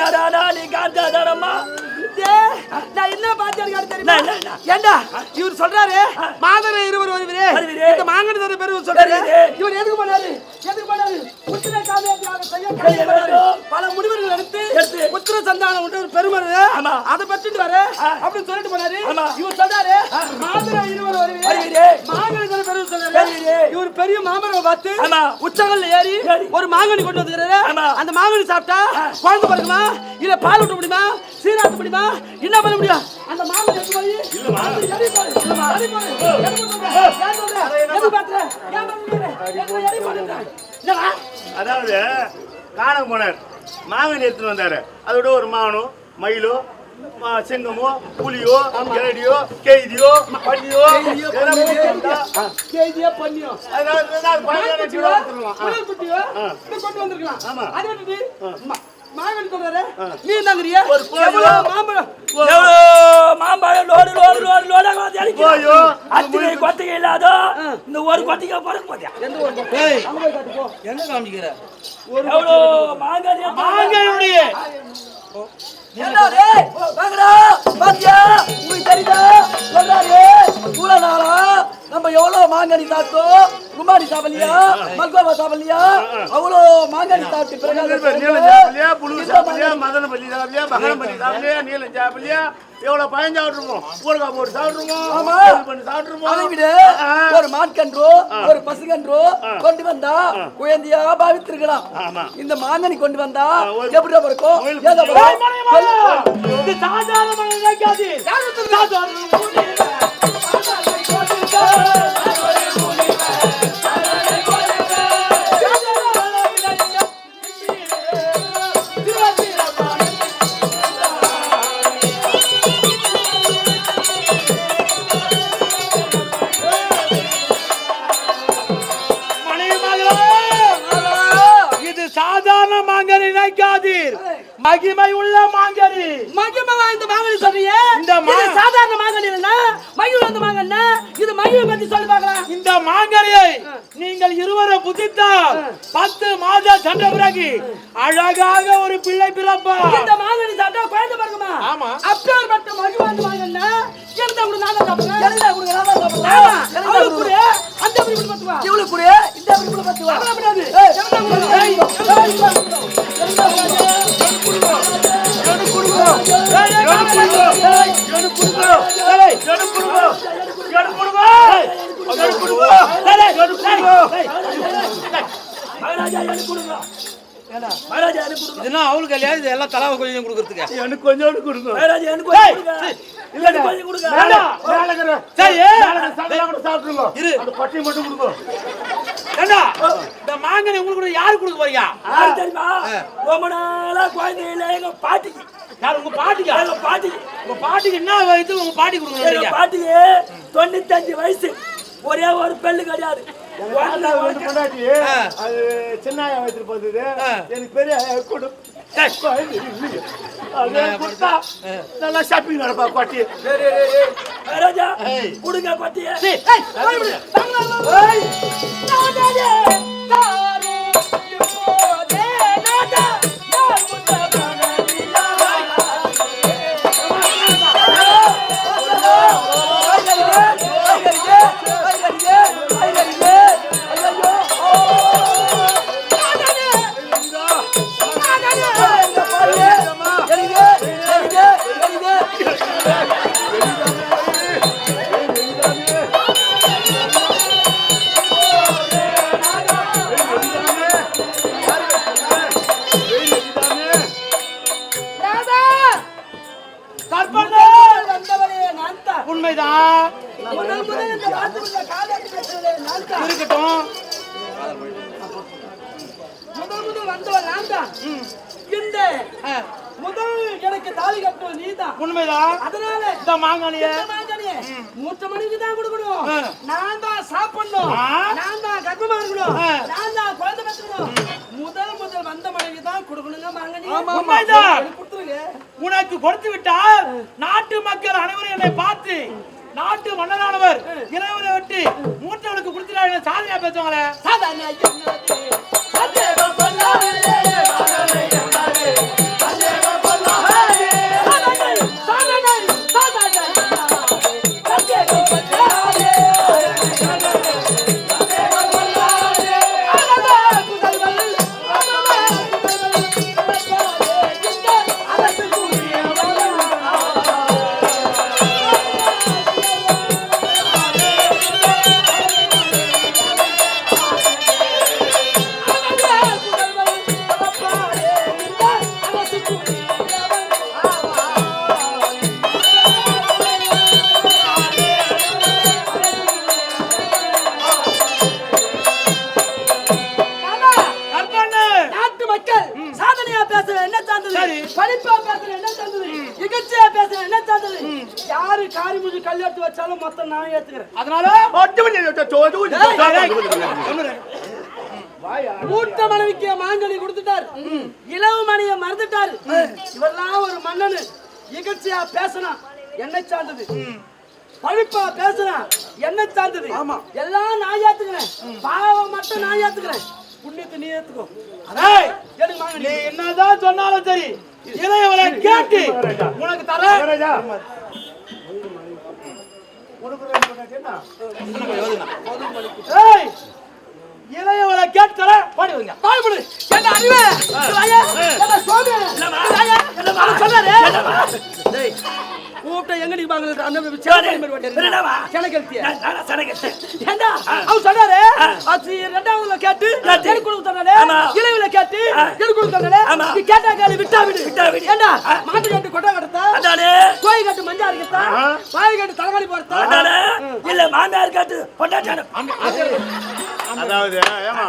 பாத்தியாடாடா நீ காந்தாதாரம்மா நான் என்ன தெரியுமா? ஏண்டா இவர் சொல்றாரு மாதர இருவர் வருவரே. இந்த மாங்கனி தர பேரு சொல்றாரு. இவர் எதுக்கு பண்ணாரு எதுக்கு பண்ணாரு புத்திர. வேண்டும். பல முடிவுகள் எடுத்து. புத்திர சந்தானம் உண்டு ஒரு பெருமரு. அதை பற்றிட்டு வர. அப்படின்னு சொல்லிட்டு போனாரு. இவர் சொல்றாரு இவர் பெரிய மாமரம் பார்த்து ஆமா. உச்சங்கல்ல ஏறி. ஒரு மாங்கனி கொண்டு வந்துக்கிறாரு. அந்த மாங்கனி சாப்பிட்டா குழந்தை பிறகுமா இல்ல பால் ஊட்ட முடியுமா? சீராட்ட முடியுமா? என்ன பண்ண முடியும்? அந்த மாங்கனி எடுத்து போய்? அதாவது காண போனார். மாங்கனி எடுத்துட்டு வந்தாரு. அதோட ஒரு மானும் மயிலோ ஆ, சிங்கமோ புலியோ கரடியோ வந்தா, கேஜியா பண்ணியோ. குட்டியோ, இப்படி கொண்டு வந்திருக்கலாம். ஆமா. அதை விட்டுட்டு, மா- மாங்கனி சொல்றாரு, நீ என்னங்கிறிய? ஒரு மாம்பழம்? எவ்வளோ மாம்பழம்? லோடு லோடு லோடு வந்து இல்லாத இந்த ஒரு கொட்டைக்கு பிறக்க போதியா அங்க போய் காட்டு, போ. என்ன காமிக்கிற? எவ்வளோ மாங்காய் மாங்காயுடைய என்ன டேய் வாங்கடா பாத்தியா உங்களுக்கு தெரியுதா? சொல்றாரு. இவ்வளவு நாளா? நம்ம எவ்வளவு மாங்கனி சாப்பிட்டோம்? குமாரி சாப்பிடலையா? மல்கோவா சாப்பிடலையா? அவ்வளோ மாங்கனி சாப்பிட்டு பிறகு மதன பள்ளி சாப்பிடலையா, பகரம் பள்ளி சாப்பிடலையா, நீலம் சாப்பிடலையா, எவ்வளவு பழம் சாப்பிட்டுருப்போம். ஊறுகாய் போட்டு சாப்பிட்டுருப்போம், ஆமா. பண்ணி சாப்பிட்டுருப்போம். அதை விட. ஒரு மான்கன்றோ ஒரு பசுகன்றோ கொண்டு வந்தா குழந்தையா பாவித்திருக்கலாம். ஆமா. இந்த மாங்கனி கொண்டு வந்தா எப்படி முயல் ஏதோ. பத்தி சொல்லி பார்க்கலாம். இந்த மாங்கனியை நீங்கள் இருவரும் புதித்தால் பத்து மாதம் சென்ற பிறகு அழகாக ஒரு பிள்ளை பிறப்பார் இந்த மாங்கனி சாப்பிட்டா குழந்தை பிறக்குமா? ஆமா. அப்பேற்பட்ட மகிழ் வந்த மாங்கனின்னா, இருந்தா கூட நான் தான் சாப்பிடுறேன். எல்லாம் கொடுங்க, நான் தான் சாப்பிடுறேன். கொடு, அந்த அப்படி இப்படி பார்த்து வா. இவளுக்கு கொடு, இந்த அப்படி பத்து வா. அவளை மகாராஜா எனக்கு கொடுங்க. இதுனா அவளுக்கு இல்லையா? இது எல்லாம் தலாவை கொஞ்சம் கொடுக்கறதுக்கு. எனக்கு கொஞ்சோண்டு கொடுங்க. மகாராஜா எனக்கு கொஞ்சம் கொடுங்க. எனக்கு கொஞ்சம் கொடுங்க. வேண்டாம், மேல இருக்கிற- சரி. கூட. இரு. அந்த மட்டும் கொடுங்க. ஏண்டா? இந்த மாங்கனி உங்களுக்கு கூட யாரு கொடுக்க போறீங்க யாரு தெரியுமா? ரொம்ப நாளா குழந்தை இல்ல எங்க பாட்டிக்கு. யார் உங்க பாட்டிக்கா? எங்க பாட்டிக்கு. உங்க பாட்டிக்கு என்ன வயசு? உங்க பாட்டி கொடுக்குறீங்க பாட்டிக்கு தொண்ணூத்தஞ்சு வயசு. ஒரே ஒரு பெல்லு கிடையாது. பொண்டாட்டி, அது சின்ன ஆயா வயித்துல பிறந்தது. எனக்கு பெரிய கொடு. நல்லா shopping நடப்பா, கொட்டி. மகாராஜா கொடுங்க பாட்டிய நீதான் உண்மைதான் அதனால இந்த மாங்கனிய. மாங்கனியை மூத்த மணிக்கு தான் கொடுக்கணும். நான் தான் சாப்பிடணும். நான் தான் கர்ப்பமா இருக்கணும் ஆ. நான் தான் குழந்தை பெற்றுக்கணும். முதல் முதல் வந்த மனைவி தான் கொடுக்கணுங்க மாங்கனி. உண்மைதான். உனக்கு கொடுத்து விட்டால் நாட்டு மக்கள் அனைவரும் என்னை பார்த்து நாட்டு மன்னரானவர் இறைவனை விட்டு மூத்தவனுக்கு கொடுத்துட்டாங்க சாதனையா பேசுவாங்களே? சாதாரண காரி மூஞ்சி வச்சாலும் மொத்தம் நான் ஏத்துக்கிறேன். அதனால? மூத்த மனைவிக்கு மாங்கனி கொடுத்துட்டார். இளவு மணியை மறந்துட்டாரு. இவரெல்லாம் ஒரு மன்னனு. இகழ்ச்சியா பேசினா என்ன சார்ந்தது. பழிப்பா பேசுனா என்ன சார்ந்தது. ஆமா. எல்லாம் நான் ஏத்துக்கிறேன். பாவம் மட்டும் நான் ஏத்துக்கிறேன். புண்ணியத்தை நீ ஏத்துக்கோ. ஏய், எனக்கு என்னதான் சொன்னாலும் சரி இளையவளை கேட்டு உனக்கு தர இளையவளை தர பாடி வைங்க பாடுபடு என்ன அறிவே? என்ன சோமே என்ன டேய் கூப்பிட்ட எங்கடி வாங்க அந்த சேனை கணக்கெழுத்திய நான் சனகத்தை ஏண்டா? அவர் சொன்னாரு அது ரெண்டாவதுல கேட்டு சொன்னாரு ஆமா. இளைவுல கேட்டு ஆமா. நீ கேட்டா கேளு விட்டா விடு. விட்டா விடு. ஏண்டா? மாட்டு கட்டு கொட்டை அதானே? கோயில் கட்டு மஞ்சா இருக்கத்தா வாய் கட்டு தலைவாடி போறதா அதானே? இல்ல மாமியார் காட்டு பொண்டாட்டான அதாவது ஏமா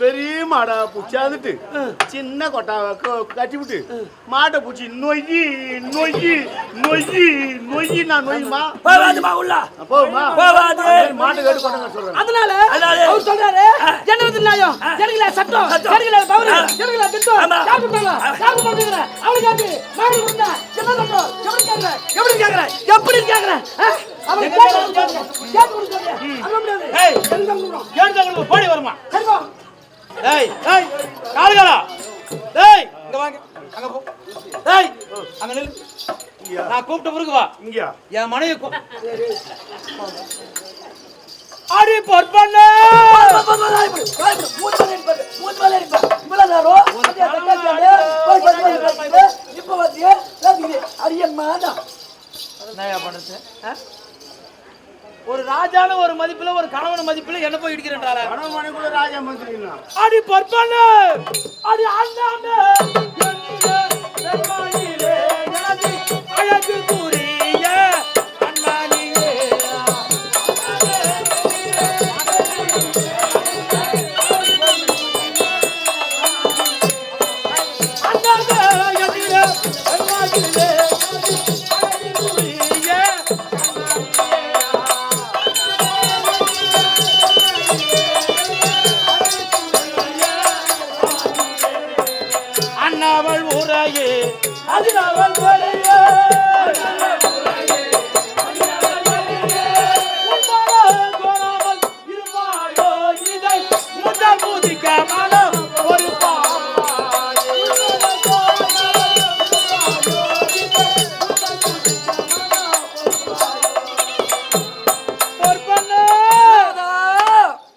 பெரிய மாடை புடிச்சாந்துட்டு சின்ன கொட்டாவை க- கட்டி விட்டு மாட்டை புடிச்சி நொய்யி நொய்யி நொய்யி நொய்யி நான் நொய்யுமா போவாதுமா உள்ள. போகுமா? போவாது. மாட்டு கட்டு கொட்டாங்க சொல்றேன். அதனால அவர் சொல்றாரு என்னது நியாயம் ஜனங்கள சட்டம். ஜனங்கள பவுரு. ஜனங்கள திட்டம். யாரு கொடுத்தாங்க யாரு கொடுத்தாங்க அவனுக்கு காட்டு. மாடு கொடுத்தா என்ன சட்டம் எப்படி கேக்குற. எப்படி கேக்குற? எப்படி கேக்குற? அவன் கேட்டு கொடுத்தாங்க கேட்டு கொடுத்தாங்க அது முடியாது ஏய். எங்க கொடுறோம் கேட்டு உங்களுக்கு பாடி வருமா. சரிப்பா ஏய் ஏய் காலுகாலா? ஏய் இங்க வாங்க. அங்க போ. ஏய் அங்க நில்லு. நான் கூப்பிட்ட பிறகு வா. இங்கயா? என் மனைவி கூ- அடி பொற்பண்ண. என்னய்யா பண்றது ஆ? ஒரு ராஜான ஒரு மதிப்புல ஒரு கணவன் மதிப்புல என்ன போய் கூட ராஜா மந்திரினா அடி பொற்பண்ண! அடி அண்ணாண்ட மனம் ஒரு பாயே. பொற்பண்ணே,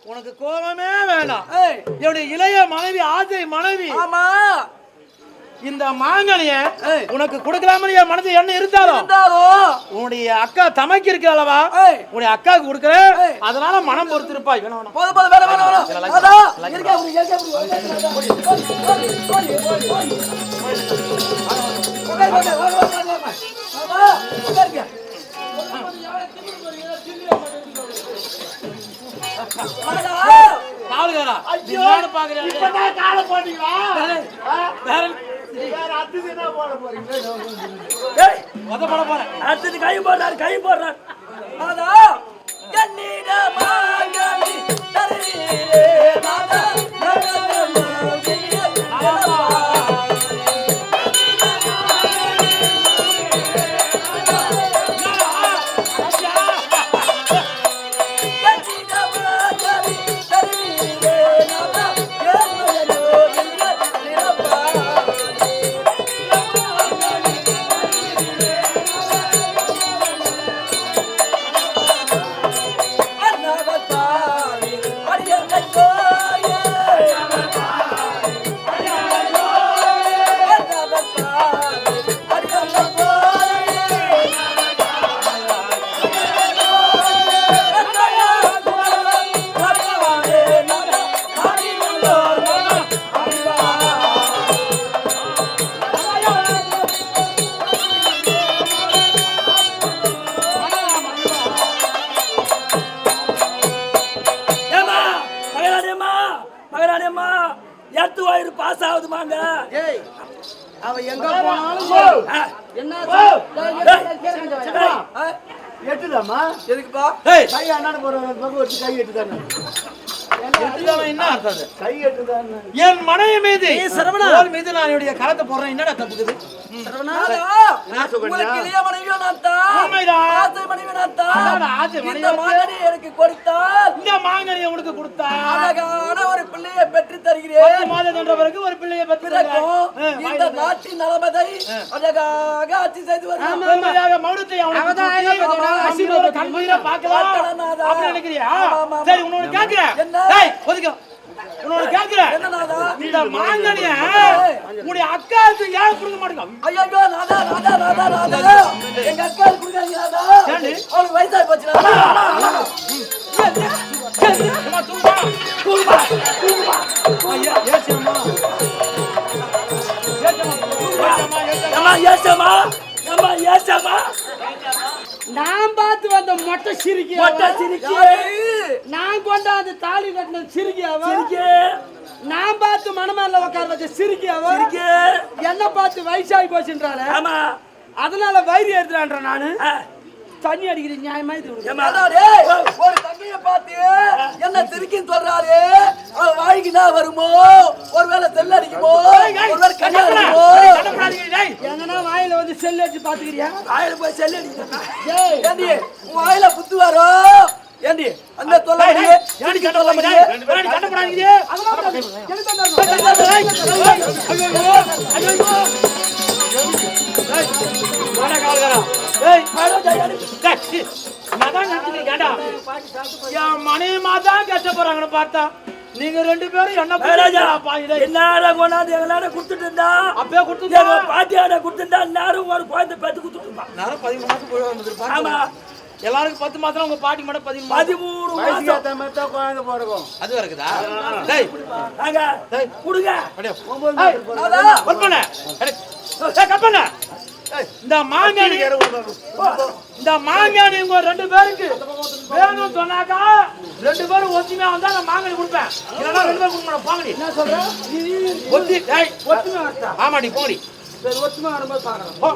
உனக்கு கோபமே வேண்டாம் என்னுடைய இளைய மனைவி ஆசை மனைவி. ஆமா. இந்த மாங்கனிய உனக்கு கொடுக்கலாமனு என் மனசு என்ன இருந்தாலும் உன்னுடைய அக்கா தமைக்கு இருக்கிறாளவா உன்னுடைய அக்காவுக்கு கொடுக்குற அதனால மனம் பொறுத்திருப்பா வேணும் பாருங்க பாக்குறேன் இப்பதான் காலை அடுத்தது கை போடுறாரு கை போடுறாரு. நாதா என்னிடமாகி தருவீரே மகராணியம்மா எட்டு வயிறு பாஸ் ஆகுதுமாங்க ஏய் அவ எங்க போனாலும் என்ன எட்டுதாம்மா? எதுக்குப்பா? கை அண்ணாடு போற வச்சு கை எட்டுதானே? என் மனைவி மீது ஏய், சரவணா. தோள் மீது நான் என்னுடைய கரத்தை போடுறேன். என்னடா தப்புக்குது? நாதா, சுகன்யா? உங்களுக்கு இளைய மனைவியோ நான் தான். உண்மைதான். ஆசை மனைவி நான் தான். அதான் ஆசை மனைவி இந்த மகனை எனக்கு கொடுத்தால். இந்த மாங்கனியை உனக்கு கொடுத்தா? அழகான ஒரு பிள்ளையை பெற்று தருகிறேன். மாதம் என்ற பிறகு ஒரு பிள்ளையை பெற்று இந்த நாட்டின் நலமதை அழகாக ஆட்சி செய்து வருகிறேன் பெருமையாக மௌனத்தை அவனுக்கு ஆசீர்வாதம் அசீர்வாதம் கண்குளிர பார்க்கலாம். அப்படி நினைக்கிறியா? சரி, உன்னோட கேட்கிறேன். என்ன? டேய், ஒதுக்க. உன்னோட கேட்கிறேன். என்ன நாதா? இந்த மாங்கனிய உன்னுடைய அக்காவுக்கு ஏன் கொடுக்க மாட்டேங்க ஐயோ நாதா நாதா நாதா நாதா எங்க அக்கா கொடுக்காதீங்க நாதா மொட்டை சிரிக்கி மொட்டை. சிரிக்கி. நான் கொண்டாந்து தாலி கட்டின சிரிக்கி அவ சிரிக்கி. நான் பார்த்து மணமேல உட்கார வச்ச சிரிக்கி அவ சிரிக்கி. என்ன பார்த்து வயசாகி போச்சுன்றாளே ஆமா. அதனால வயிறு எடுத்துறான்ற நானு. தண்ணி அடிக்கிற நியாயமா இது ஒரு தங்கைய பார்த்து என்ன திருக்கின்னு சொல்றாரு அவ வாய்க்குனா வருமோ ஒருவேளை செல் அடிக்குமோ ஒருவேளை கண்ணு அடிக்குமோ. எங்கன்னா வாயில வந்து செல் அடிச்சு பாத்துக்கிறியா வாயில போய் செல் அடிக்கிறா ஏய் ஏண்டி உன் வாயில புத்து வரும் ஏண்டி அந்த. அதெல்லாம் தரணும். டேய், ஐயோ, ஐயோ. மனைவி மாதான் கஷ்ட போறாங்கன்னு பார்த்தா நீங்க ரெண்டு பேரும் என்ன என்னால கொண்டாந்து எங்களால கொடுத்துட்டு இருந்தா அப்பவே கொடுத்துட்டா? எங்க பாட்டியாட கொடுத்துட்டா நேரம் ஒரு குழந்தை பெத்து கொடுத்துட்டு இருந்தா. நேரம் பதிமூணு மாசம் ஆமா. எல்லாருக்கும் பத்து மாசம் உங்க பாட்டி மட்டும் பதிமூணு மாசம். பதிமூணு மாசம். குழந்தை பிறக்கும். அது இருக்குதா? டேய். நாங்க டேய். கொடுங்க. ஒன்பது கட் பண்ணு. இந்த மாங்கானி இந்த மாங்கானி உங்க ரெண்டு பேருக்கு வேணும்னு சொன்னாக்கா ரெண்டு பேரும் ஒத்துமையா வந்தா நான் மாங்கானி கொடுப்பேன். இல்லைன்னா ரெண்டு பேரும் கொடுக்க போங்கடி என்ன சொல்ற? நீ ஒத்தி டேய் ஒத்துமை வரட்டா ஆமாடி போங்கடி சரி ஒத்துமை வரும்போது பாக்கலாம் போ.